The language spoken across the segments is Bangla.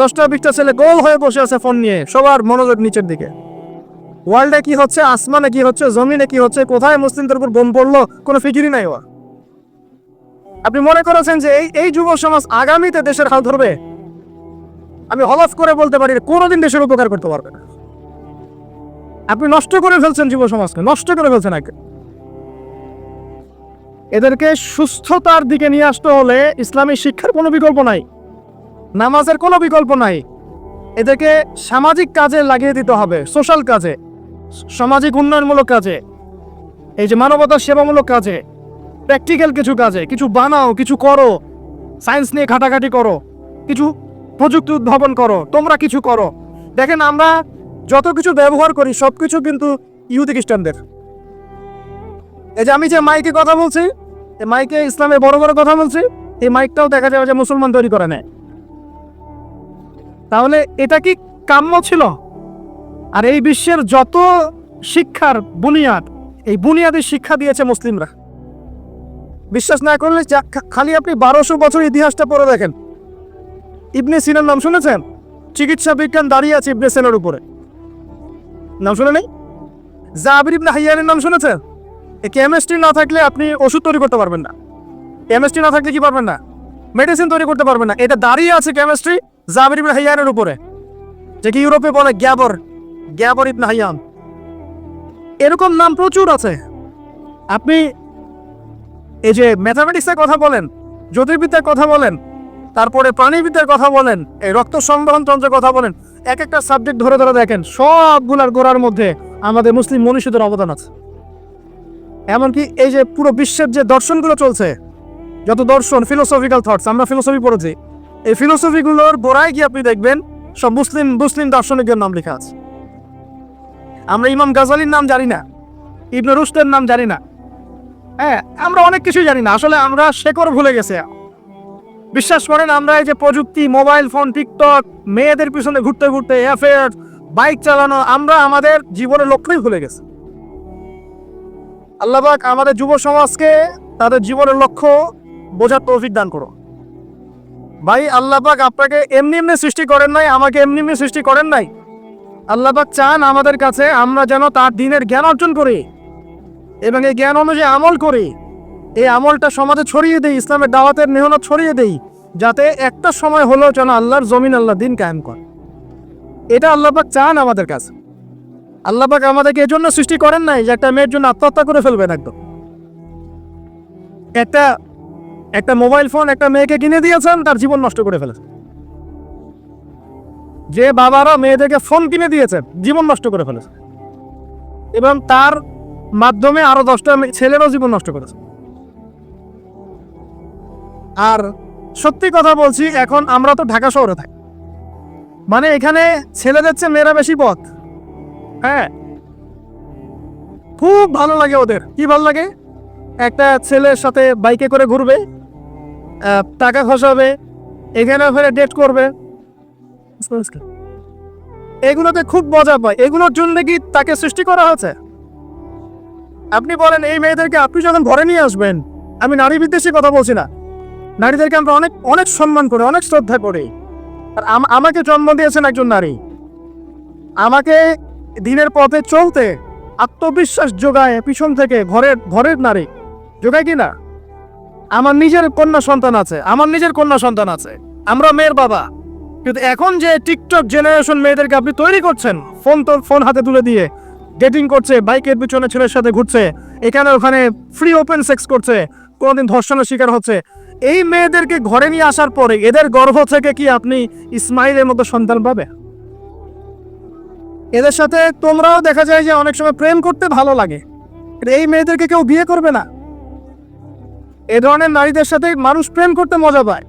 দশটা, বিশটা ছেলে গোল হয়ে বসে আছে ফোন নিয়ে, সবার মনোযোগ নিচের দিকে। ওয়ার্ল্ডে কি হচ্ছে, আসমানে কি হচ্ছে, জমিনে কি হচ্ছে, কোথায় মুসলিমদের উপর বোম পড়ল, কোনো ফিকিরই নাই ওর। আপনি মনে করেছেন যে এই এই যুব সমাজ আগামীতে দেশের হাল ধরবে? আমি হলফ করে বলতে পারি, কোনোদিন দেশের উপকার করতে পারবে না। আপনি নষ্ট করে ফেলছেন যুব সমাজকে, নষ্ট করে ফেলছেন একে। এদেরকে সুস্থতার দিকে নিয়ে আসতে হলে ইসলামী শিক্ষার কোনো বিকল্প নাই। নামাজের কোনো বিকল্প নাই। এদেরকে সামাজিক কাজে লাগিয়ে দিতে হবে, সোশ্যাল কাজে, সামাজিক উন্নয়নমূলক কাজে, এই যে মানবতার সেবামূলক কাজে, প্র্যাকটিক্যাল কিছু কাজে, কিছু বানাও, কিছু করো, সায়েন্স নিয়ে ঘাটাঘাটি করো, কিছু প্রযুক্তি উদ্ভাবন করো, তোমরা কিছু করো। দেখেন আমরা যত কিছু ব্যবহার করি, সব কিছু কিন্তু ইহুদি খ্রিস্টানদের। এই যে আমি যে মাইকে কথা বলছি মাইকে ইসলামে বড় বড় কথা বলছি, এই মাইকটাও দেখা যাবে যে মুসলমান তৈরি করে নেয়। তাহলে এটা কি কাম্য ছিল? আর এই বিশ্বের যত শিক্ষার বুনিয়াদ, এই বুনিয়াদী শিক্ষা দিয়েছে মুসলিমরা। বিশ্বাস না করলে খালি আপনি বারোশো বছর ইতিহাসটা পড়ে দেখেন। ইবনে সিনার নাম শুনেছেন? চিকিৎসা বিজ্ঞান দাঁড়িয়ে আছে ইবনে সিনার উপরে। নাম শুনে নেই? জাবির ইবনে হাইয়ানের নাম শুনেছেন? কেমিস্ট্রি না থাকলে আপনি ওষুধ তৈরি করতে পারবেন না। কেমিস্ট্রি না থাকলে কি পারবেন না? মেডিসিন তৈরি করতে পারবেন না। এটা দাঁড়িয়ে আছে কেমিস্ট্রি জাবির ইবনে হাইয়ানের উপরে। যে কি ইউরোপে বলে গ্যাবর গ্যাবর ইবনে হাইয়ান এরকম নাম প্রচুর আছে। আপনি এই যে ম্যাথামেটিক্সের কথা বলেন, জ্যোতির্বিদ্যার কথা বলেন, তারপরে প্রাণীবিদ্যার কথা বলেন, এই রক্ত সংবহন তন্ত্রের কথা বলেন এক একটা সাবজেক্ট ধরে ধরে দেখেন, সবগুলার গোড়ার মধ্যে আমাদের মুসলিম মনীষীদের অবদান আছে। এমনকি এই যে পুরো বিশ্বের যে দর্শনগুলো চলছে, যত দর্শন ফিলোসফিক্যাল থটস আমরা ফিলোসফি পড়েছি এই ফিলোসফিগুলোর গোড়ায় গিয়ে আপনি দেখবেন? সব মুসলিম মুসলিম দার্শনিকের নাম লেখা আছে। আমরা ইমাম গাজালির নাম জানি না, ইবনে রুস্তের নাম জানি না। হ্যাঁ আমরা অনেক কিছুই জানি না, আসলে আমরা শেকড় ভুলে গেছে। বিশ্বাস করেন, আমরা এই যে প্রযুক্তি, মোবাইল ফোন, টিকটক, মেয়েদের পিছনে ঘুরতে ঘুরতে অ্যাফেয়ার বাইক চালানো, আমরা আমাদের জীবনের লক্ষ্যই ভুলে গেছি। আল্লাহবাক আমাদের যুব সমাজকে তাদের জীবনের লক্ষ্য বোঝার তৌফিক দান করো ভাই আল্লাহবাক আপনাকে এমনি এমনি সৃষ্টি করেন নাই, আমাকে এমনি এমনি সৃষ্টি করেন নাই। আল্লাহবাক চান আমাদের কাছে আমরা যেন তার দিনের জ্ঞান অর্জন করি এবং এই জ্ঞান অনুযায়ী আমল করি। এই আমলটা সমাজে ছড়িয়ে দেই, ইসলামের দাওয়াতের মেহনত ছড়িয়ে দেই, যাতে একটা সময় হলেও যেন আল্লাহর জমিন আল্লাহ দিন কায়েম করে। এটা আল্লাহবাক চান আমাদের কাছে। আল্লাহবাক আমাদেরকে এজন্য সৃষ্টি করেন নাই যে একটা মেয়ের জন্য আত্মহত্যা করে ফেলবেন একদম। একটা একটা মোবাইল ফোন একটা মেয়েকে কিনে দিয়েছেন, তার জীবন নষ্ট করে ফেলেছে যে বাবারা মেয়েদেরকে ফোন কিনে দিয়েছেন, জীবন নষ্ট করে ফেলেছে এবং তার মাধ্যমে আরও দশটা ছেলেরও জীবন নষ্ট করেছে আর সত্যি কথা বলছি, এখন আমরা তো ঢাকা শহরে থাকি। মানে এখানে ছেলেদের চেয়ে মেয়েরা বেশি পথ। হ্যাঁ। খুব ভালো লাগে ওদের। কি ভালো লাগে? একটা ছেলের সাথে বাইকে করে ঘুরবে টাকা খসাবে এখানে ফেরে ডেট করবে। এগুলোতে খুব মজা পায়। এগুলোর জন্য কি তাকে সৃষ্টি করা হয়েছে? আপনি বলেন, এই মেয়েদেরকে আপনি যখন ঘরে নিয়ে আসবেন, আমি নারী বিদ্বেষী কথা বলছি না। নারীদেরকে আমরা অনেক অনেক সম্মান করি, অনেক শ্রদ্ধা করি। আর আম- আমাকে জন্ম দিয়েছেন একজন নারী। আমাকে দিনের পথে চলতে আত্মবিশ্বাস যোগায় পিছন থেকে ঘরের ঘরের নারী। যোগায় কি না? আমার নিজের কন্যা সন্তান আছে, আমার নিজের কন্যা সন্তান আছে, আমরা মেয়ের বাবা। কিন্তু এখন যে টিকটক জেনারেশন মেয়েদেরকে আপনি তৈরি করছেন, ফোন তো ফোন হাতে তুলে দিয়ে ডেটিং করছে, বাইকের পিছনে ছেলের সাথে ঘুরছে, এখানে ওখানে ফ্রি ওপেন সেক্স করছে, কোনোদিন ধর্ষণের শিকার হচ্ছে, এই মেয়েদেরকে ঘরে নিয়ে আসার পরে এদের গর্ভ থেকে কি আপনি ইসমাইলের মতো সন্তান পাবে এদের সাথে তোমরাও দেখা যায় যে অনেক সময় প্রেম করতে ভালো লাগে এই মেয়েদেরকে কেউ বিয়ে করবে না। এ ধরনের নারীদের সাথে মানুষ প্রেম করতে মজা পায়।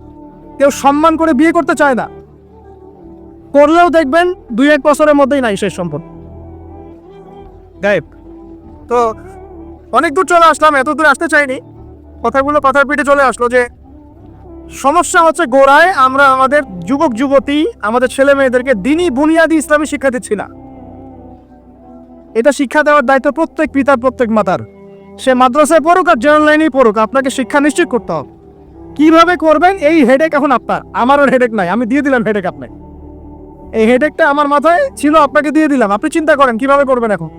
কেউ সম্মান করে বিয়ে করতে চায় না। করলেও দেখবেন দুই এক বছরের মধ্যেই নাই শেষ সম্পদ গায়েব, তো অনেক দূর চলে আসলাম, এত দূর আসতে চাইনি। কথাগুলো কথার পিঠে চলে আসলো যে, সমস্যা হচ্ছে গোড়ায় আমরা আমাদের যুবক, যুবতী, আমাদের ছেলে মেয়েদেরকে দিনই বুনিয়াদি ইসলামী শিক্ষা দিচ্ছি না। এটা শিক্ষা দেওয়ার দায়িত্ব প্রত্যেক পিতার, প্রত্যেক মাতার। সে মাদ্রাসায় পড়ুক আর জেনারেল লাইনেই পড়ুক, আপনাকে শিক্ষা নিশ্চিত করতে হবে। কীভাবে করবেন? এই হেডেক এখন আপনার। আমারও হেডেক নাই, আমি দিয়ে দিলাম হেডেক আপনাকে। এই হেডেকটা আমার মাথায় ছিল, আপনাকে দিয়ে দিলাম। আপনি চিন্তা করেন, কীভাবে করবেন এখন?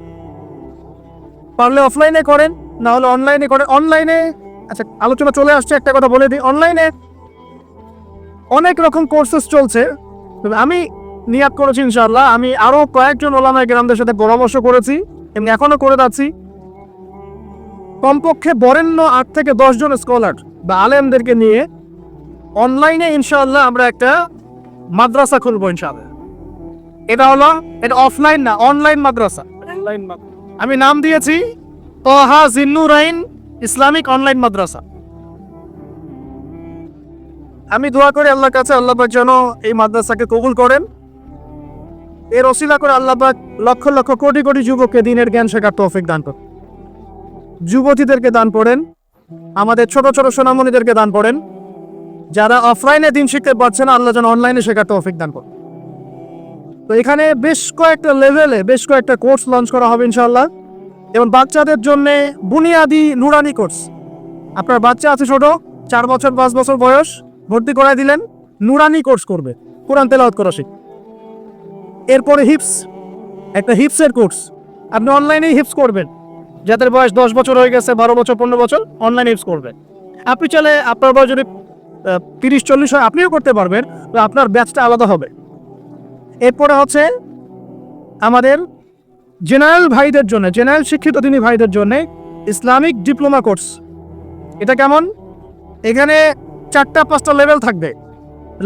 পারলে অফলাইনে করেন, না হলে অনলাইনে করেন। অনলাইনে আচ্ছা আলোচনা চলে আসছে, একটা কথা বলে দিই। অনলাইনে অনেক রকম কোর্সেস চলছে। তবে আমি নিয়াত করেছি ইনশাল্লাহ আমি আরও কয়েকজন ওলামায় গ্রামদের সাথে পরামর্শ করেছি এবং এখনও করে যাচ্ছি। কমপক্ষে বরেণ্য আট থেকে দশ জন স্কলার বা আলেমদেরকে নিয়ে অনলাইনে ইনশাআল্লাহ আমরা একটা মাদ্রাসা খুলবো ইনশাআল্লাহ। এটা হলো এটা অফলাইন না অনলাইন মাদ্রাসা। অনলাইন আমি নাম দিয়েছি তহা জিন্নুরাইন ইসলামিক অনলাইন মাদ্রাসা। আমি দোয়া করি আল্লাহর কাছে আল্লাহবাক যেন এই মাদ্রাসাকে কবুল করেন। এর অসিলা করে আল্লাহবাক লক্ষ লক্ষ কোটি কোটি যুবককে দিনের জ্ঞান শেখার তৌফিক দান করেন। যুবতীদেরকে দান করেন আমাদের ছোট ছোট সোনামণিদেরকে দান করেন যারা অফলাইনে দিন শিখতে পারছে না, আল্লাহ যেন অনলাইনে শেখার তৌফিক দান করেন। তো এখানে বেশ কয়েকটা লেভেলে বেশ কয়েকটা কোর্স লঞ্চ করা হবে ইনশাআল্লাহ। এবং বাচ্চাদের জন্য বুনিয়াদি নুরানি কোর্স আপনার বাচ্চা আছে ছোট, চার বছর, পাঁচ বছর বয়স, ভর্তি করায় দিলেন, নুরানি কোর্স করবে। কোরআন তেলাওয়াত করা শিখ এরপরে হিপস একটা হিপসের কোর্স আপনি অনলাইনেই হিপস করবেন। যাদের বয়স দশ বছর হয়ে গেছে, বারো বছর, পনেরো বছর অনলাইন ইউজ করবে। আপনি চাইলে আপনার বয়স যদি তিরিশ, চল্লিশ হয়, আপনিও করতে পারবেন, তো আপনার ব্যাচটা আলাদা হবে। এরপরে হচ্ছে আমাদের জেনারেল ভাইদের জন্য জেনারেল শিক্ষিত তিনি ভাইদের জন্য ইসলামিক ডিপ্লোমা কোর্স এটা কেমন? এখানে চারটা, পাঁচটা লেভেল থাকবে।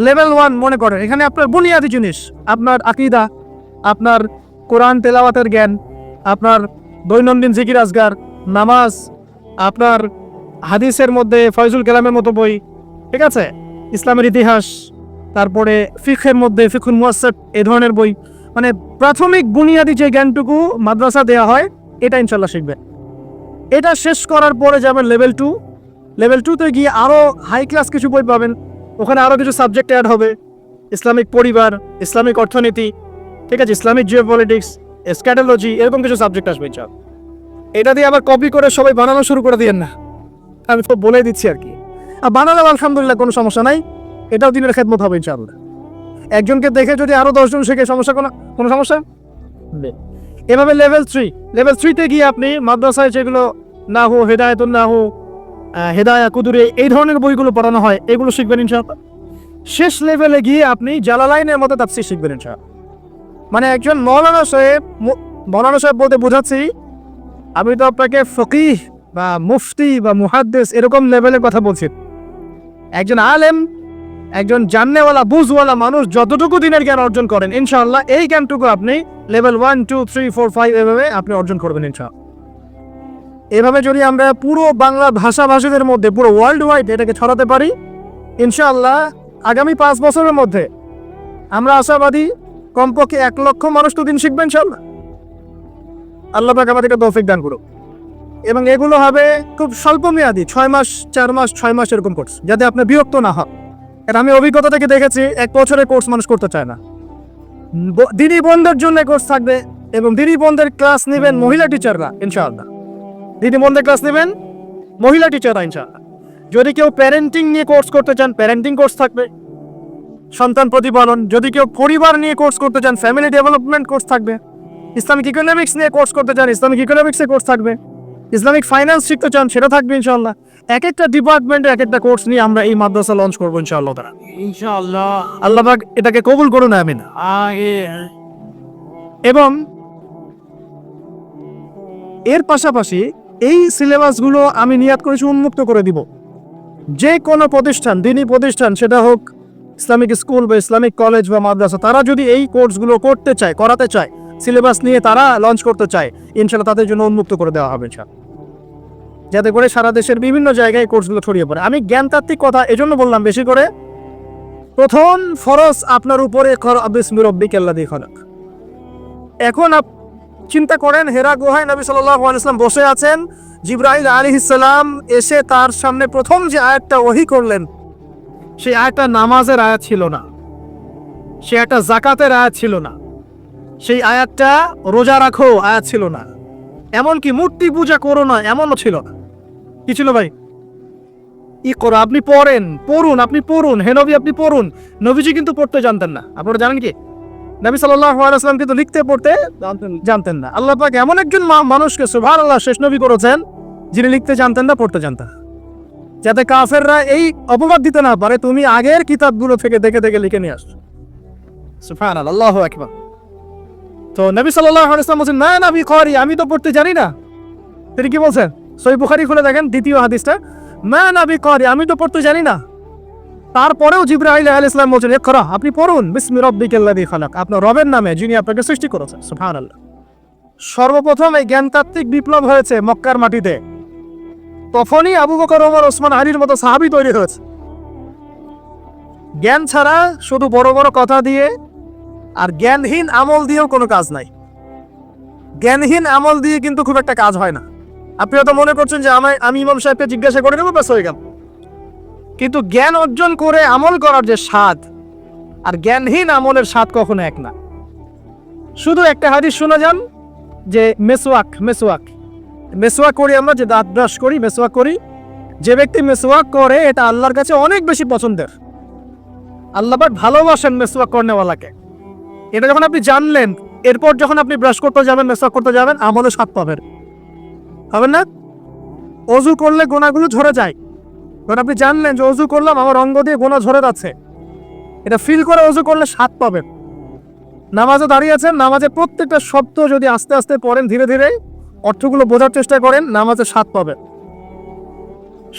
লেভেল ওয়ান মনে করেন, এখানে আপনার বুনিয়াদি জিনিস, আপনার আকিদা, আপনার কোরআন তেলাওয়াতের জ্ঞান, আপনার দৈনন্দিন জিকির, আজগার, নামাজ, আপনার হাদিসের মধ্যে ফয়জুল কালামের মতো বই, ঠিক আছে? ইসলামের ইতিহাস, তারপরে ফিখের মধ্যে ফিখুল মুয়াসেব এ ধরনের বই। মানে প্রাথমিক বুনিয়াদি যে জ্ঞানটুকু মাদ্রাসা দেওয়া হয়, এটা ইনশাল্লাহ শিখবে। এটা শেষ করার পরে যাবেন লেভেল টু লেভেল টুতে গিয়ে আরও হাই ক্লাস কিছু বই পাবেন। ওখানে আরও কিছু সাবজেক্ট অ্যাড হবে। ইসলামিক পরিবার, ইসলামিক অর্থনীতি, ঠিক আছে? ইসলামিক জিও পলিটিক্স স্ক্যাটোলজি এরকম কিছু সাবজেক্ট আসবে ইনশাল এটা দিয়ে আবার কপি করে সবাই বানানো শুরু করে দিয়েন না। আমি তো বলে দিচ্ছি আর কি। আর বানালে আলহামদুলিল্লাহ কোনো সমস্যা নাই। এটাও দিনের খেদমত হবে ইনশাআল্লাহ একজনকে দেখে যদি আরও দশজন শেখে, সমস্যা কোনো কোনো সমস্যা। এভাবে লেভেল থ্রি লেভেল থ্রিতে গিয়ে আপনি মাদ্রাসায় যেগুলো না হো হেদায়তুন না হো হেদায়া, কুদুরে, এই ধরনের বইগুলো পড়ানো হয়, এগুলো শিখবেন ইনশাআল্লাহ শেষ লেভেলে গিয়ে আপনি জালালাইনের মতো তাফসির শিখবেন ইনশাআল্লাহ মানে একজন মৌলানা সাহেব মৌলানা সাহেব বলতে বোঝাচ্ছি, আমি তো আপনাকে ফকিহ বা মুফতি বা মুহাদ্দেস এরকম লেভেলের কথা বলছি। একজন আলেম, একজন জাননেওয়ালা, বুঝওয়ালা মানুষ যতটুকু দিনের জ্ঞান অর্জন করেন, ইনশাআল্লাহ এই জ্ঞানটুকু আপনি level one two three four five এভাবে আপনি অর্জন করবেন ইনশাআল্লাহ। এভাবে যদি আমরা পুরো বাংলা ভাষাভাষীদের মধ্যে, পুরো ওয়ার্ল্ড ওয়াইড এটাকে ছড়াতে পারি, ইনশাআল্লাহ আগামী পাঁচ বছরের মধ্যে আমরা আশাবাদী কমপক্ষে এক লক্ষ মানুষ তো দিন শিখবেন ইনশাআল্লাহ। আল্লাহ পাক আমাদেরকে তৌফিক দান করুক। এবং এগুলো হবে খুব স্বল্প মেয়াদি, ছয় মাস, চার মাস, ছয় মাস এরকম কোর্স যাতে আপনি বিরক্ত না হন। এটা আমি অভিজ্ঞতা থেকে দেখেছি, এক বছরের কোর্স মানুষ করতে চায় না। দিনী বন্ধের জন্য কোর্স থাকবে এবং দিনী বন্ধের ক্লাস নেবেন মহিলা টিচাররা ইনশাআল্লাহ। দিনী বন্ধের ক্লাস নেবেন মহিলা টিচাররা ইনশাআল্লাহ। যদি কেউ প্যারেন্টিং নিয়ে কোর্স করতে চান প্যারেন্টিং কোর্স থাকবে। সন্তান প্রতিপালন যদি কেউ পরিবার নিয়ে কোর্স করতে চান ফ্যামিলি ডেভেলপমেন্ট কোর্স থাকবে। ইসলামিক ইকোনমিক্স নিয়ে কোর্স করতে চান ইসলামিক ইকোনমিক্সে কোর্স থাকবে। ইসলামিক ফাইন্যান্স শিখতে চান সেটা থাকবে ইনশাআল্লাহ। এক একটা ডিপার্টমেন্টে এক একটা কোর্স নিয়ে আমরা এই মাদ্রাসা লঞ্চ করব ইনশাআল্লাহ তারা। ইনশাআল্লাহ। আল্লাহ এটাকে কবুল করুন আমিন। এবং এর পাশাপাশি এই সিলেবাসগুলো আমি নিয়াত করেছি উন্মুক্ত করে দিব। যে কোনো প্রতিষ্ঠান দিনী প্রতিষ্ঠান সেটা হোক ইসলামিক স্কুল বা ইসলামিক কলেজ বা মাদ্রাসা, তারা যদি এই কোর্সগুলো করতে চায়, করাতে চায়, সিলেবাস নিয়ে তারা লঞ্চ করতে চায় ইনশাল্লাহ তাদের জন্য উন্মুক্ত করে দেওয়া হবে ইনশাল্লাহ যাতে করে সারা দেশের বিভিন্ন জায়গায় কোর্সগুলো ছড়িয়ে পড়ে। আমি জ্ঞানতাত্ত্বিক কথা এজন্য বললাম, বেশি করে। প্রথম ফরজ আপনার উপরে আল্লাযী খালাক। এখন চিন্তা করেন, হেরা গুহায় নবী আলাইহি বসে আছেন, জিব্রাইল আলাইহিস সালাম এসে তার সামনে প্রথম যে আয়াতটা ওহি করলেন সেই আয়াতটা নামাজের আয়াত ছিল না। সে একটা জাকাতের আয়াত ছিল না। সেই আয়াতটা রোজা রাখো আয়াত ছিল না। এমনকি মূর্তি পূজা করো না এমনও ছিল না। কি ছিল ভাই? ই করো আপনি পড়েন পড়ুন আপনি পড়ুন। হে নবী আপনি পড়ুন। নবীজি কিন্তু পড়তে জানতেন না। আপনারা জানেন কি? নবী ওয়াসাল্লাম কিন্তু লিখতে পড়তে জানতেন না। আল্লাহ পাক এমন একজন মানুষকে সুবহানাল্লাহ শেষ নবী করেছেন যিনি লিখতে জানতেন না পড়তে জানতেন না। যাতে কাফেররা এই অপবাদ দিতে না পারে, তুমি আগের কিতাবগুলো থেকে দেখে দেখে লিখে নিয়ে আসছো। সুবহানাল্লাহ, আল্লাহু আকবার। তো নবী সাল্লাল্লাহু আলাইহি ওয়াসাল্লাম বলছেন, না নবী করি আমি তো পড়তে জানি না। তিনি কি বলছেন? সই বুখারি খুলে দেখেন, দ্বিতীয় হাদিসটা না নবী করি আমি তো পড়তে জানি না। তারপরেও জিব্রাইল আলাইহিস সালাম বলছেন, ইকরা, আপনি পড়ুন, বিসমি রাব্বিকাল্লাযী খালাক। আপনার রবের নামে যিনি আপনাকে সৃষ্টি করেছেন, সুবহানাল্লাহ। সর্বপ্রথম এই জ্ঞানতাত্ত্বিক বিপ্লব হয়েছে মক্কার মাটিতে। তখনই আবু বকর ওমর ওসমান আলীর মতো সাহাবি তৈরি হয়েছে। জ্ঞান ছাড়া শুধু বড় বড় কথা দিয়ে আর জ্ঞানহীন আমল দিয়েও কোনো কাজ নাই। জ্ঞানহীন আমল দিয়ে কিন্তু খুব একটা কাজ হয় না। আপনি হয়তো মনে করছেন যে আমি আমি ইমাম সাহেবকে জিজ্ঞাসা করে নেব, ব্যাস হয়ে গেল। কিন্তু জ্ঞান অর্জন করে আমল করার যে স্বাদ, আর জ্ঞানহীন আমলের স্বাদ কখনো এক না। শুধু একটা হাদিস শোনা যান যে মেসোয়াক মেসোয়াক মেসোয়াক করি আমরা, যে দাঁত ব্রাশ করি মেসোয়াক করি। যে ব্যক্তি মেসোয়াক করে, এটা আল্লাহর কাছে অনেক বেশি পছন্দের। আল্লাহ পাক ভালোবাসেন মেসোয়াক করনেওয়ালাকে। এটা যখন আপনি জানলেন, এরপর যখন আপনি ব্রাশ করতে যাবেন মেসওয়াক করতে যাবেন, আমলে স্বাদ পাবেন। হবে না? অজু করলে গোনাগুলো ঝরে যায়। কারণ আপনি জানলেন যে অজু করলাম, আমার অঙ্গ দিয়ে গোনা ঝরে যাচ্ছে। এটা ফিল করে অজু করলে স্বাদ পাবেন। নামাজে দাঁড়িয়ে আছেন নামাজে প্রত্যেকটা শব্দ যদি আস্তে আস্তে পড়েন, ধীরে ধীরে অর্থগুলো বোঝার চেষ্টা করেন, নামাজে স্বাদ পাবেন।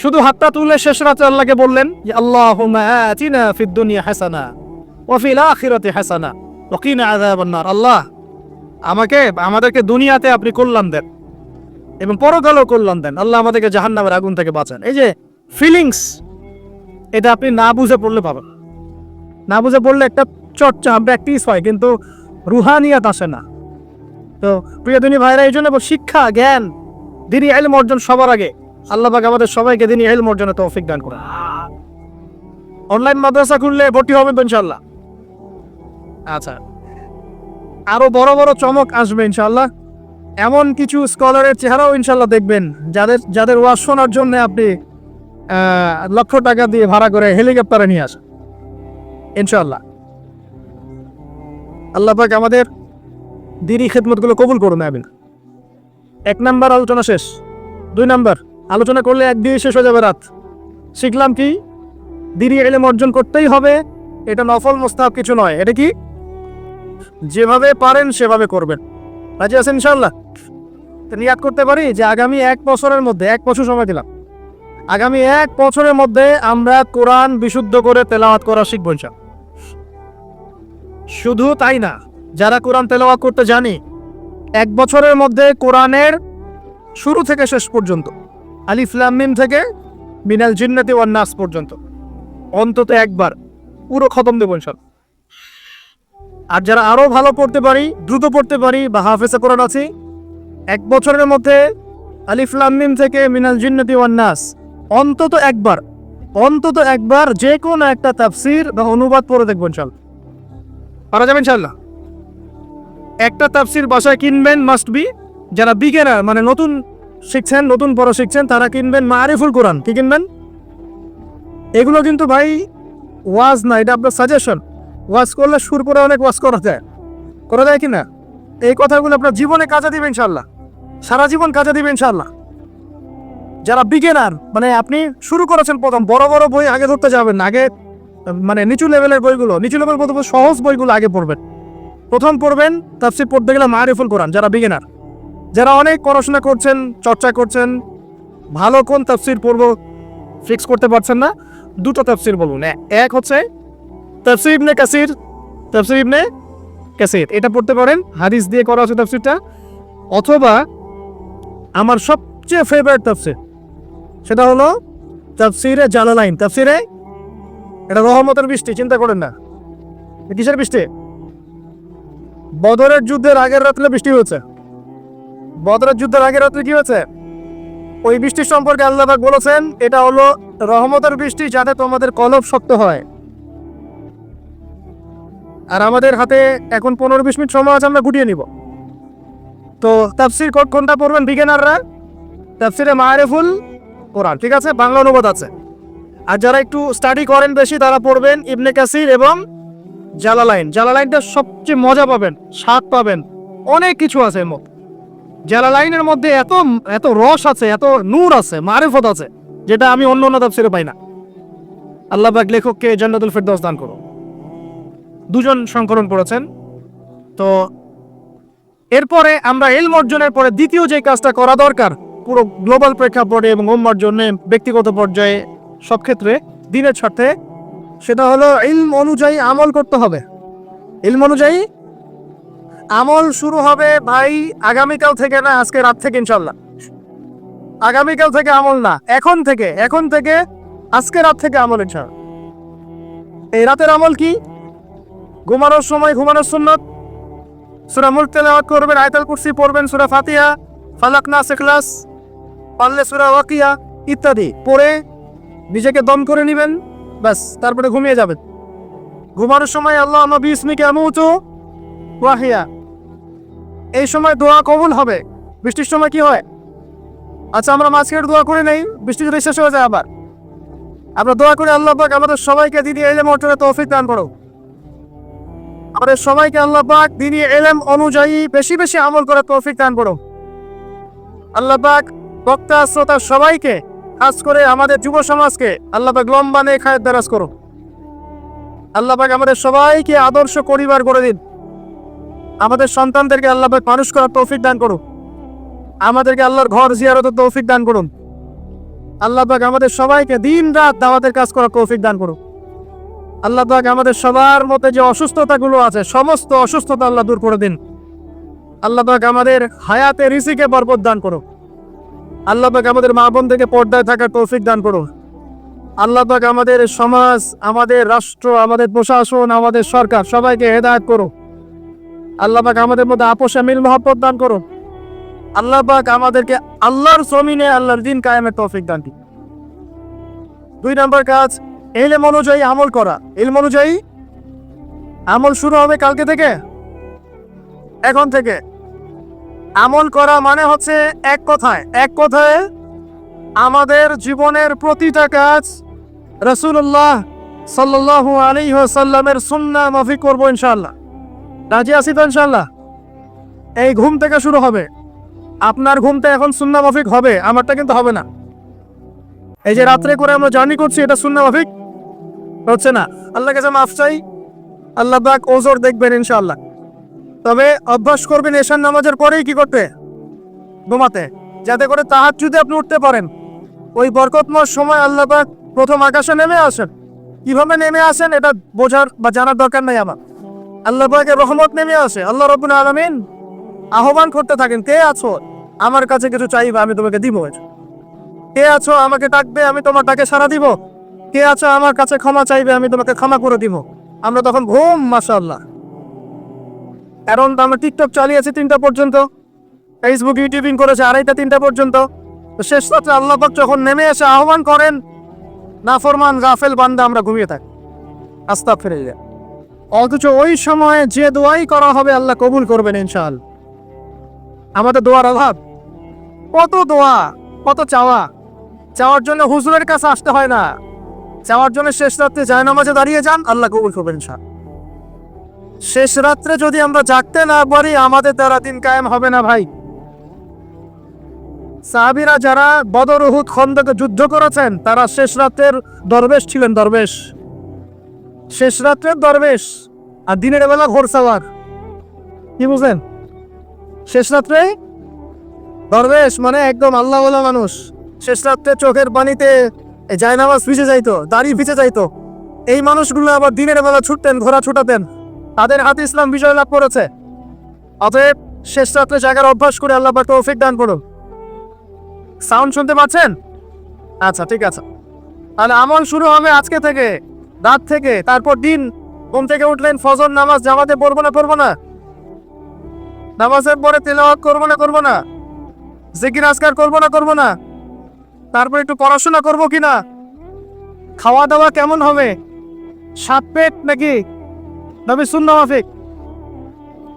শুধু হাতটা তুলে শেষ রাতে আল্লাহকে বললেন আল্লাহ আতিনা আল্লাহ, আমাকে, আমাদেরকে দুনিয়াতে আপনি কল্যাণ দেন এবং পরকালেও কল্যাণ দেন। আল্লাহ আমাদেরকে জাহান্নামের আগুন থেকে বাঁচান। এই যে ফিলিংস এটা আপনি না বুঝে পড়লে পাবেন। না বুঝে পড়লে একটা চর্চা প্র্যাকটিস হয়, কিন্তু রুহানিয়াত আসে না। তো প্রিয় দিনী ভাইরা, এই জন্য শিক্ষা, জ্ঞান, দিনী এলম অর্জন সবার আগে। আল্লাহ পাক আমাদের সবাইকে দিনী এলম অর্জনে তৌফিক দান করেন। অনলাইন মাদ্রাসা খুললে ভর্তি হবেন তো ইনশাল্লাহ আচ্ছা আরও বড় বড় চমক আসবে ইনশাল্লাহ এমন কিছু স্কলারের চেহারাও ইনশাল্লাহ দেখবেন, যাদের যাদের ওয়াজ শোনার জন্য আপনি লক্ষ টাকা দিয়ে ভাড়া করে হেলিকপ্টারে নিয়ে আসেন। ইনশাল্লাহ আল্লাহ পাক আমাদের দিনই খেদমতগুলো কবুল করুন আমিন। এক নাম্বার আলোচনা শেষ। দুই নাম্বার, আলোচনা করলে এক দিয়ে শেষ হয়ে যাবে রাত। শিখলাম কি? দিনই এলেম অর্জন করতেই হবে, এটা নফল মোস্তাহাব কিছু নয়। এটা কি? যেভাবে পারেন সেভাবে করবেন। রাজি আছেন ইনশাল্লাহ নিয়াদ করতে পারি যে আগামী এক বছরের মধ্যে, এক বছর সময় দিলাম। আগামী এক বছরের মধ্যে আমরা কোরআন বিশুদ্ধ করে তেলাওয়াত করা শিখব শুধু তাই না যারা কোরআন তেলাওয়াত করতে জানি, এক বছরের মধ্যে কোরআনের শুরু থেকে শেষ পর্যন্ত, আলিফ লাম থেকে মিনাল জিন্নাতি ওয়ান নাস পর্যন্ত, অন্তত একবার পুরো খতম দেবো ইনশাল্লাহ। আর যারা আরও ভালো পড়তে পারি, দ্রুত পড়তে পারি বা হাফেজা কোরআন আছি, এক বছরের মধ্যে আলিফ লাম থেকে মিনাল জিন্নাতি ওয়ান নাস, অন্তত একবার অন্তত একবার যে কোনো একটা তাফসির বা অনুবাদ পড়ে দেখব ইনশাল্লাহ। পারা যাবে ইনশাল্লাহ? একটা তাফসির বাসায় কিনবেন মাস্ট বি যারা বিগেনার মানে নতুন শিখছেন, নতুন পড়া শিখছেন, তারা কিনবেন মারিফুল কোরআন। কি কিনবেন? এগুলো কিন্তু ভাই ওয়াজ না, এটা আপনার সাজেশন ওয়াজ করলে সুর করে অনেক ওয়াজ করা যায়। করা যায় কি না এই কথাগুলো আপনার জীবনে কাজে দিবে ইনশাল্লাহ সারা জীবন কাজে দিবে ইনশাল্লাহ যারা বিগেনার মানে আপনি শুরু করেছেন প্রথম, বড় বড় বই আগে ধরতে যাবেন আগে মানে নিচু লেভেলের বইগুলো, নিচু লেভেল বলতে সহজ বইগুলো আগে পড়বেন। প্রথম পড়বেন তাফসির পড়তে গেলে মারিফুল কোরআন, যারা বিগিনার যারা অনেক পড়াশোনা করছেন, চর্চা করছেন, ভালো কোন তাফসির পড়ব ফিক্স করতে পারছেন না, দুটো তাফসির বলুন। এক হচ্ছে তাফসির ইবনে কাসির, তাফসির ইবনে কাসির। এটা পড়তে পারেন, হাদিস দিয়ে করা হচ্ছে তাফসিরটা। অথবা আমার সবচেয়ে ফেভারিট তাফসির, সেটা হলো তাফসিরে জালালাইন। তাফসিরে এটা রহমতের বৃষ্টি, চিন্তা করেন না। কিসের বৃষ্টি? বদরের যুদ্ধের আগের রাত্রে বৃষ্টি হয়েছে। বদরের যুদ্ধের আগের রাত্রে কি হয়েছে? ওই বৃষ্টি সম্পর্কে আল্লাহবাক বলেছেন, এটা হলো রহমতের বৃষ্টি যাতে তোমাদের কলব শক্ত হয়। আর আমাদের হাতে এখন পনেরো বিশ মিনিট সময় আছে, আমরা গুটিয়ে নিব। তো তাফসির কোন- কোনটা পড়বেন বিজ্ঞানাররা তাফসিরে মায়ারেফুল কোরআন, ঠিক আছে? বাংলা অনুবাদ আছে। আর যারা একটু স্টাডি করেন বেশি, তারা পড়বেন ইবনে কাসির এবং জালালাইন। জালালাইনটা সবচেয়ে মজা পাবেন, স্বাদ পাবেন, অনেক কিছু আছে এর মধ্যে। জালালাইনের মধ্যে এত এত রস আছে, এত নূর আছে, মারেফত আছে, যেটা আমি অন্য অন্য তাফসিরে পাই না। আল্লাহ লেখককে জান্নাতুল ফেরদৌস দান করো দুজন সংকলন করেছেন। তো এরপরে আমরা এলম অর্জনের পরে দ্বিতীয় যে কাজটা করা দরকার, পুরো গ্লোবাল প্রেক্ষাপটে এবং জন্য ব্যক্তিগত পর্যায়ে সব ক্ষেত্রে দিনের স্বার্থে সেটা হলো ইলম অনুযায়ী আমল করতে হবে। ইলম অনুযায়ী আমল শুরু হবে ভাই আগামীকাল থেকে না, আজকে রাত থেকে ইনশাল্লাহ আগামীকাল থেকে আমল না, এখন থেকে এখন থেকে আজকে রাত থেকে আমল ইনশাল্লাহ এই রাতের আমল কি? ঘুমানোর সময় ঘুমানোর সুন্নত। সুরা মুল্ক তেলাওয়াত করবেন, আয়তাল কুরসি পড়বেন, সুরা ফাতিহা, ফালাক নাস ইখলাস পারলে সুরা ওয়াকিয়া ইত্যাদি পড়ে নিজেকে দম করে নেবেন। ব্যাস, তারপরে ঘুমিয়ে যাবেন ঘুমানোর সময় আল্লাহ নবী ইসমিকে আমুতু ওয়াহিয়া। এই সময় দোয়া কবুল হবে। বৃষ্টির সময় কি হয়? আচ্ছা আমরা মাঝখানে দোয়া করে নেই। বৃষ্টি যদি শেষ হয়ে যায় আবার। আমরা দোয়া করে আল্লাহ পাক আমাদের সবাইকে দিদি এলেম অর্জনে তৌফিক দান করো আমাদের সবাইকে আল্লাহ পাক দিনী এলেম অনুযায়ী বেশি বেশি আমল করে তৌফিক দান করো আল্লাহ পাক বক্তা, শ্রোতা সবাইকে খাস করে আমাদের যুব সমাজকে আল্লাহ লম্বা নেই খায়ের দ্বারাজ করো আল্লাহ পাক আমাদের সবাইকে আদর্শ পরিবার করে দিন। আমাদের সন্তানদেরকে আল্লাহ পাক মানুষ করার তৌফিক দান করুন আমাদেরকে আল্লাহর ঘর জিয়ারতের তৌফিক দান করুন। আল্লাহ পাক আমাদের সবাইকে দিন রাত দাওয়াতের কাজ করার তৌফিক দান করুন আল্লাহ পাক আমাদের সবার মধ্যে যে অসুস্থতাগুলো আছে, সমস্ত অসুস্থতা আল্লাহ দূর করে দিন। আল্লাহ পাক আমাদের হায়াতে রিসিকে বরকত দান করো আল্লাহ পাক আমাদের মা বোন থেকে পর্দায় থাকার তৌফিক দান করো আল্লাহ পাক আমাদের সমাজ, আমাদের রাষ্ট্র, আমাদের প্রশাসন, আমাদের সরকার সবাইকে হেদায়ত করো আল্লাহ পাক আমাদের মধ্যে আপোষে মিল মহব্বত দান করো আল্লাহ পাক আমাদেরকে আল্লাহর জমিনে আল্লাহর দিন কায়েমের তৌফিক দান দিন দুই নম্বর কাজ এলম অনুযায়ী আমল করা। এলম অনুযায়ী আমল শুরু হবে কালকে থেকে? এখন থেকে। আমল করা মানে হচ্ছে এক কথায় এক কথায় আমাদের জীবনের প্রতিটা কাজ রসুল্লাহ সাল্লাল্লাহু আলাইহি ওয়াসাল্লামের সুন্নাহ মাফিক করব ইনশাআল্লাহ। রাজি আছি তো ইনশাআল্লাহ? এই ঘুম থেকে শুরু হবে। আপনার ঘুমটা এখন সুন্না মাফিক হবে, আমারটা কিন্তু হবে না। এই যে রাত্রে করে আমরা জার্নি করছি, এটা সুন্না মাফিক? হচ্ছে না। আল্লাহ কাছে মাফ চাই। আল্লাহ পাক ওজোর দেখবেন ইনশাআল্লাহ। তবে অভ্যাস করবেন এশার নামাজের পরেই কি করতে? ঘুমাতে। যাতে করে তাহার যদি আপনি উঠতে পারেন। ওই বরকতময় সময় আল্লাহ পাক প্রথম আকাশে নেমে আসেন। কীভাবে নেমে আসেন এটা বোঝার বা জানার দরকার নাই আমার। আল্লাপাকের রহমত নেমে আসে। আল্লাহ রবুল আলমিন আহ্বান করতে থাকেন, কে আছো? আমার কাছে কিছু চাইবে, আমি তোমাকে দিব কে আছো? আমাকে ডাকবে, আমি তোমার ডাকে সারা দিব। কে আছো? আমার কাছে ক্ষমা চাইবে, আমি তোমাকে ক্ষমা করে দিব। আমরা তখন ঘুম, মাশাআল্লাহ। কারণ আমরা টিকটক চালিয়েছি তিনটা পর্যন্ত। ফেসবুক ইউটিউবিং করেছে আড়াইটা তিনটা পর্যন্ত। তো শেষ রাত্রে আল্লাহ যখন নেমে এসে আহ্বান করেন, নাফরমান গাফেল বান্দা আমরা ঘুমিয়ে থাকি। আস্তা ফিরে যায় অথচ ওই সময়ে যে দোয়াই করা হবে আল্লাহ কবুল করবেন ইনশাল আমাদের দোয়ার অভাব। কত দোয়া, কত চাওয়া। চাওয়ার জন্য হুজুরের কাছে আসতে হয় না। চাওয়ার জন্য শেষ রাত্রে যায় নামাজে দাঁড়িয়ে যান, আল্লাহ কবুল করবেন ইনশাল শেষ রাত্রে যদি আমরা জাগতে না পারি, আমাদের দ্বারা দিন কায়েম হবে না ভাই। সাহাবিরা যারা বদর উহুদ খন্দকে যুদ্ধ করেছেন, তারা শেষ রাতের দরবেশ ছিলেন, দরবেশ। শেষ রাত্রের দরবেশ আর দিনের বেলা ঘোরসাওয়ার কি বুঝলেন? শেষ রাত্রে দরবেশ মানে একদম আল্লাহওয়ালা মানুষ। শেষ রাত্রে চোখের পানিতে জায়নামাজ ভিজে যাইতো, দাড়ি ভিজে যাইতো। এই মানুষগুলো আবার দিনের বেলা ছুটতেন, ঘোড়া ছুটাতেন। তাদের হাতে ইসলাম বিজয় লাভ করেছে। অতএব শেষ রাত্রে জায়গার অভ্যাস করে আল্লাহ পাক তৌফিক দান করুন। সাউন্ড শুনতে পাচ্ছেন? আচ্ছা ঠিক আছে। তাহলে আমল শুরু হবে আজকে থেকে, রাত থেকে, তারপর দিন। ঘুম থেকে উঠলেন ফজর নামাজ, জামাতে পড়ব না পড়ব না। নামাজের পরে তেলাওয়াত করব না করব না। জিকির, আজকার করব না করব না। তারপর একটু পড়াশোনা করব কিনা? খাওয়া দাওয়া কেমন হবে? সাত পেট নাকি নবী শূন্য মাফিক।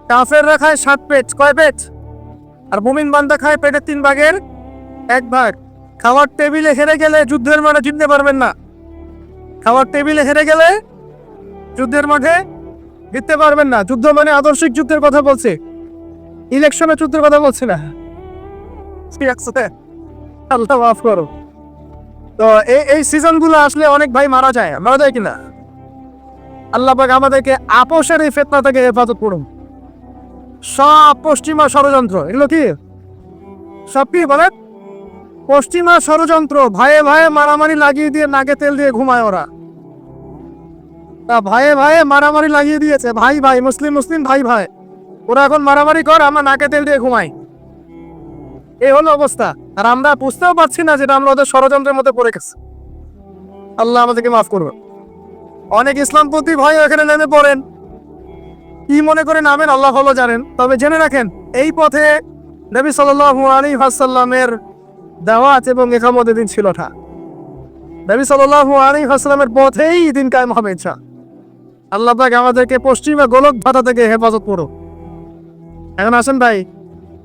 কাফের খায় সাত পেট, কয় পেট? আর মুমিন বান্দা খায় পেটের তিন ভাগের এক ভাগ। খাওয়ার টেবিলে হেরে গেলে যুদ্ধের মাঠে জিততে পারবেন না। খাওয়ার টেবিলে হেরে গেলে যুদ্ধের মাঠে জিততে পারবেন না। যুদ্ধ মানে আদর্শিক যুদ্ধের কথা বলছে। ইলেকশনের যুদ্ধের কথা বলছি না। আছে আল্লাহ মাফ করো। তো এই এই সিজনগুলো আসলে অনেক ভাই মারা যায়। মারা যায় কিনা? আল্লাহ পাক আমাদেরকে আপোষের এই ফেতনা থেকে হেফাজত করুন। সব পশ্চিমা ষড়যন্ত্র, এগুলো কি? সব কি বলে পশ্চিমা ষড়যন্ত্র ভাইয়ে ভাইয়ে মারামারি লাগিয়ে দিয়ে নাকে তেল দিয়ে ঘুমায় ওরা। তা ভাইয়ে ভাইয়ে মারামারি লাগিয়ে দিয়েছে, ভাই ভাই, মুসলিম মুসলিম ভাই ভাই। ওরা এখন মারামারি কর, আমরা নাকে তেল দিয়ে ঘুমাই। এই হলো অবস্থা। আর আমরা বুঝতেও পারছি না যেটা আমরা ওদের ষড়যন্ত্রের মধ্যে পড়ে গেছি। আল্লাহ আমাদেরকে মাফ করবে অনেক ইসলামপন্থী ভাই এখানে নেমে পড়েন। কি মনে করে নামেন, আল্লাহ ভালো জানেন। তবে জেনে রাখেন, এই পথে নবী সাল্লাল্লাহু আলাইহি ওয়াসাল্লামের দাওয়াত এবং একামত দিন ছিল না। নবী সাল্লাল্লাহু আলাইহি ওয়াসাল্লামের পথেই দিন কায়েম হবে ইনশা। আল্লাহ পাক আমাদেরকে পশ্চিমা গোলক ভাতা থেকে হেফাজত করো এখন আসেন ভাই,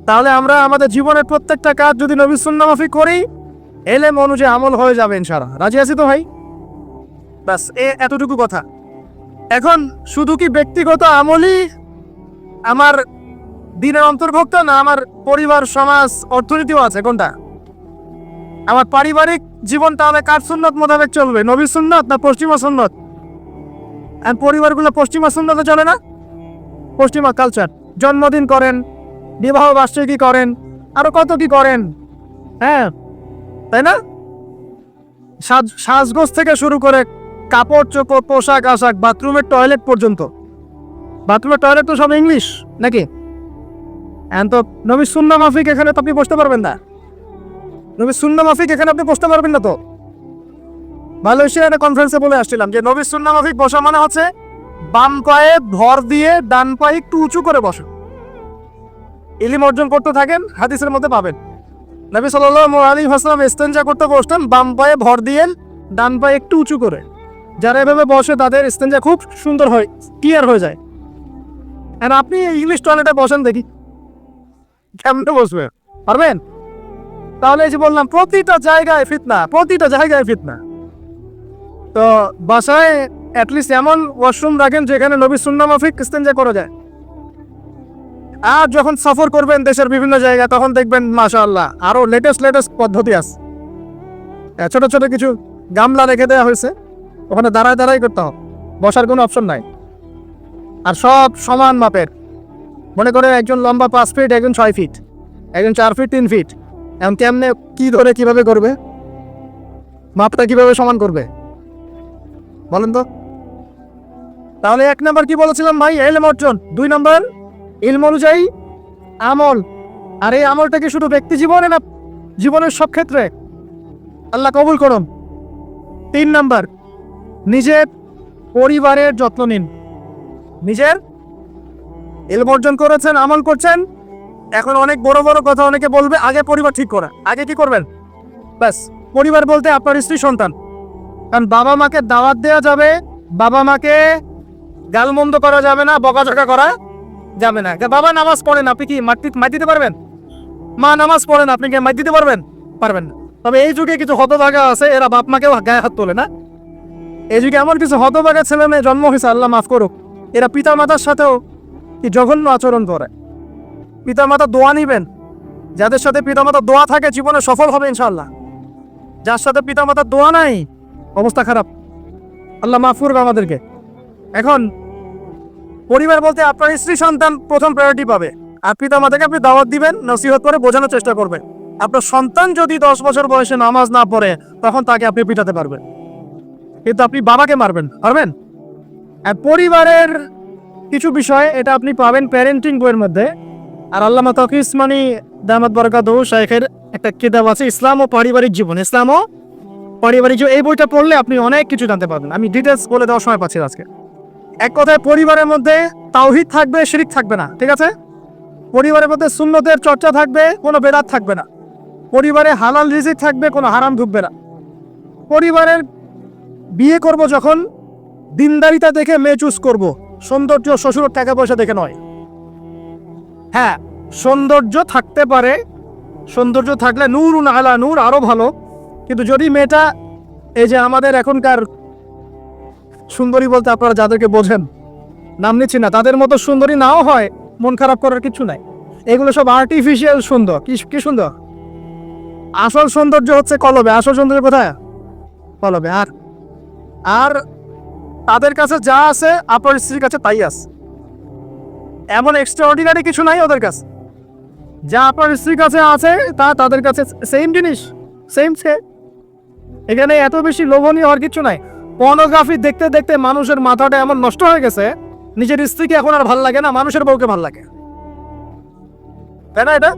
তাহলে আমরা আমাদের জীবনের প্রত্যেকটা কাজ যদি নবী সুন্নামাফি করি, এলেম অনুযায়ী আমল হয়ে যাবে ইনশাআল্লাহ। রাজি আছি তো ভাই? ব্যাস এ এতটুকু কথা। এখন শুধু কি ব্যক্তিগত আমলই আমার দিনের অন্তর্ভুক্ত না, আমার পরিবার, সমাজ, অর্থনীতিও আছে? কোনটা? আমার পারিবারিক জীবন তাহলে কার সুন্নত মোতাবেক চলবে? নবী সুন্নত না পশ্চিমা সুন্নত? আর পরিবারগুলো পশ্চিমা সুন্নতে চলে না? পশ্চিমা কালচার জন্মদিন করেন, বিবাহ বার্ষিকী করেন, আরও কত কি করেন? হ্যাঁ তাই না? সাজ, সাজগোজ থেকে শুরু করে কাপড়, চোপড়, পোশাক, আশাক, বাথরুমের টয়লেট পর্যন্ত। বাথরুমের টয়লেট তো সব ইংলিশ নাকি? এখন তো নবী শূন্য মাফিক এখানে তো আপনি বসতে পারবেন না। নবী শূন্য মাফিক এখানে আপনি বসতে পারবেন না তো। মালয়েশিয়ার একটা কনফারেন্সে বলে আসছিলাম যে, নবী শূন্য মাফিক বসা মানে হচ্ছে বাম পায়ে ভর দিয়ে ডান পায়ে একটু উঁচু করে বসো। ইলিম অর্জন করতে থাকেন, হাদিসের মধ্যে পাবেন। নবী সাল্লাল্লাহু আলাইহি ওয়াসাল্লাম ইস্তেনজা করতে বসতেন, বাম পায়ে ভর দিয়ে ডান পায়ে একটু উঁচু করে। যারা এভাবে বসে তাদের ইস্তেঞ্জা খুব সুন্দর হয় ক্লিয়ার হয়ে যায়। আর আপনি ইংলিশ টয়লেটে বসেন দেখি। কেমনে বসবে? পারবেন? তাহলে এই যে বললাম প্রতিটা জায়গায় ফিতনা প্রতিটা জায়গায় ফিতনা তো বাসায় অ্যাটলিস্ট এমন ওয়াশরুম রাখেন যেখানে নবী সুন্না মাফিক ইস্তেঞ্জা করা যায়। আর যখন সফর করবেন দেশের বিভিন্ন জায়গায় তখন দেখবেন মাশাআল্লাহ আরও লেটেস্ট লেটেস্ট পদ্ধতি আছে। ছোট ছোট কিছু গামলা রেখে দেওয়া হয়েছে। ওখানে দাঁড়ায় দাঁড়াই করতে হবে। বসার কোনো অপশন নাই। আর সব সমান মাপের। মনে করে একজন লম্বা পাঁচ ফিট একজন ছয় ফিট একজন চার ফিট তিন ফিট এমন কেমনে, কি ধরে কীভাবে করবে? মাপটা কীভাবে সমান করবে? বলেন তো। তাহলে এক নাম্বার কি বলেছিলাম ভাই? এলম অর্জন। দুই নাম্বার, ইলম অনুযায়ী আমল। আর এই আমলটা কি শুধু ব্যক্তি জীবনে না, জীবনের সব ক্ষেত্রে? আল্লাহ কবুল করুন। তিন নাম্বার নিজের পরিবারের যত্ন নিন। নিজের এলম অর্জন করেছেন, আমল করছেন। এখন অনেক বড় বড় কথা অনেকে বলবে, আগে পরিবার ঠিক করা। আগে কি করবেন? ব্যাস, পরিবার বলতে আপনার স্ত্রী, সন্তান। কারণ বাবা মাকে দাওয়াত দেওয়া যাবে, বাবা মাকে গালমন্দ করা যাবে না, বকাঝকা করা যাবে না। বাবা নামাজ পড়েন, আপনি কি মাটি মাই দিতে পারবেন? মা নামাজ পড়েন, আপনি কি মাই দিতে পারবেন? পারবেন না। তবে এই যুগে কিছু হতভাগা আছে, এরা বাপ মাকেও গায়ে হাত তোলে না। যুগে এমন কিছু হতভাগা ছেলে মেয়ে জন্ম হয়েছে, আল্লাহ মাফ করুক। এরা পিতা মাতার সাথেও কি জঘন্য আচরণ করে। পিতা মাতা দোয়া নিবেন। যাদের সাথে পিতা মাতা দোয়া থাকে, জীবনে সফল হবে ইনশাল্লাহ যার সাথে পিতা মাতার দোয়া নাই, অবস্থা খারাপ। আল্লাহ মাফ করুক আমাদেরকে। এখন, পরিবার বলতে আপনার স্ত্রী, সন্তান প্রথম প্রায়োরিটি পাবে। আর পিতা মাতাকে আপনি দাওয়াত দিবেন, নসিহত করে বোঝানোর চেষ্টা করবেন। আপনার সন্তান যদি দশ বছর বয়সে নামাজ না পড়ে, তখন তাকে আপনি পিটাতে পারবেন। কিন্তু আপনি বাবাকে মারবেন, পারবেন? আর পরিবারের কিছু বিষয়, এটা আপনি পাবেন প্যারেন্টিং বইয়ের মধ্যে। আর আল্লামা তকি ইসমানি বরকাত শাইখের একটা কিতাব আছে, ইসলাম ও পারিবারিক জীবন। ইসলাম ও পারিবারিক জীবন। এই বইটা পড়লে আপনি অনেক কিছু জানতে পারবেন। আমি ডিটেলস বলে দেওয়ার সময় পাচ্ছি আজকে। এক কথায়, পরিবারের মধ্যে তাওহিদ থাকবে, শিরিক থাকবে না, ঠিক আছে? পরিবারের মধ্যে সুন্নতের চর্চা থাকবে, কোনো বেদাত থাকবে না। পরিবারে হালাল রিজিক থাকবে, কোনো হারাম ঢুকবে না। পরিবারের বিয়ে করব যখন দিনদারিতা দেখে মেয়ে চুজ করব। সৌন্দর্য শ্বশুর টাকা পয়সা দেখে নয়। হ্যাঁ সৌন্দর্য থাকতে পারে। সৌন্দর্য থাকলে নূর আলা নূর আরও ভালো। কিন্তু যদি মেয়েটা এই যে আমাদের এখনকার সুন্দরী বলতে আপনারা যাদেরকে বোঝেন, নাম নিচ্ছি না, তাদের মতো সুন্দরী নাও হয়, মন খারাপ করার কিছু নাই। এগুলো সব আর্টিফিশিয়াল সুন্দর। কি কি সুন্দর? আসল সৌন্দর্য হচ্ছে কলবে। আসল সৌন্দর্য কোথায়? কলবে। আর আর তাদের কাছে যা আছে, আপনার স্ত্রীর কাছে তাই আছে। এমন এক্সট্রাঅর্ডিনারি কিছু নাই ওদের কাছে। যা আপনার স্ত্রীর কাছে আছে, তা তাদের কাছে সেম জিনিস সেম সে। এখানে এত বেশি লোভনীয় হওয়ার কিছু নাই। পর্নোগ্রাফি দেখতে দেখতে মানুষের মাথাটা এমন নষ্ট হয়ে গেছে, নিজের স্ত্রীকে এখন আর ভালো লাগে না, মানুষের বউকে ভালো লাগে। তাই না এটা?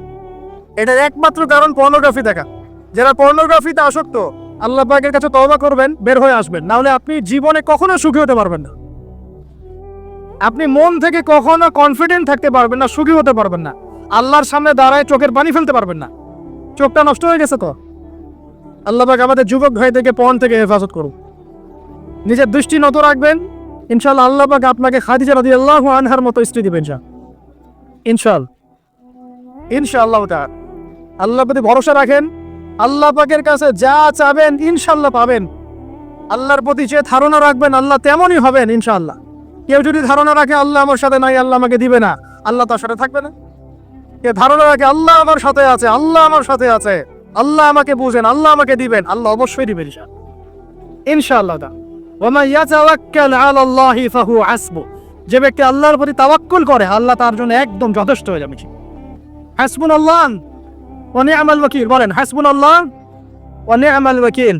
এটার একমাত্র কারণ পর্নোগ্রাফি দেখা। যারা পর্নোগ্রাফিতে আসক্ত আল্লাহ পাকের কাছে তওবা করবেন, বের হয়ে আসবেন। না হলে আপনি জীবনে কখনো সুখী হতে পারবেন না। আপনি মন থেকে কখনো কনফিডেন্ট থাকতে পারবেন না, সুখী হতে পারবেন না। আল্লাহর সামনে দাঁড়ায় চোখের পানি ফেলতে পারবেন না। চোখটা নষ্ট হয়ে গেছে তো? আল্লাহ পাক আমাদের যুবক ভাই থেকে পণ থেকে হেফাজত করুন নিজের দৃষ্টি নত রাখবেন। ইনশাল্লাহ আল্লাহ পাক আপনাকে খাদিজা রাদি আল্লাহ আনহার মতো স্ত্রী দিবেন ইনশাল ইনশাল ইনশাআল্লাহ তাআলা। আল্লাহ প্রতি ভরসা রাখেন। আল্লাহ পাকের কাছে যা চাবেন ইনশাল্লাহ পাবেন। আল্লাহর প্রতি যে ধারণা রাখবেন, আল্লাহ তেমনই হবেন ইনশাআল্লাহ কেউ যদি ধারণা রাখে, আল্লাহ আমার সাথে নাই, আল্লাহ আমাকে দিবে না, আল্লাহ তার সাথে থাকবে না। কেউ ধারণা রাখে, আল্লাহ আমার সাথে আছে, আল্লাহ আমার সাথে আছে, আল্লাহ আমাকে বুঝেন, আল্লাহ আমাকে দিবেন, আল্লাহ অবশ্যই দিবেন ইনশাআল্লাহ যে ব্যক্তি আল্লাহর প্রতি তাওয়াক্কুল করে, আল্লাহ তার জন্য একদম যথেষ্ট হয়ে যাবে। হাসবুনাল্লাহ ওয়া নি'মাল ওয়াকিল বলেন হাসবুনাল্লাহ ওয়া নি'মাল ওয়াকিল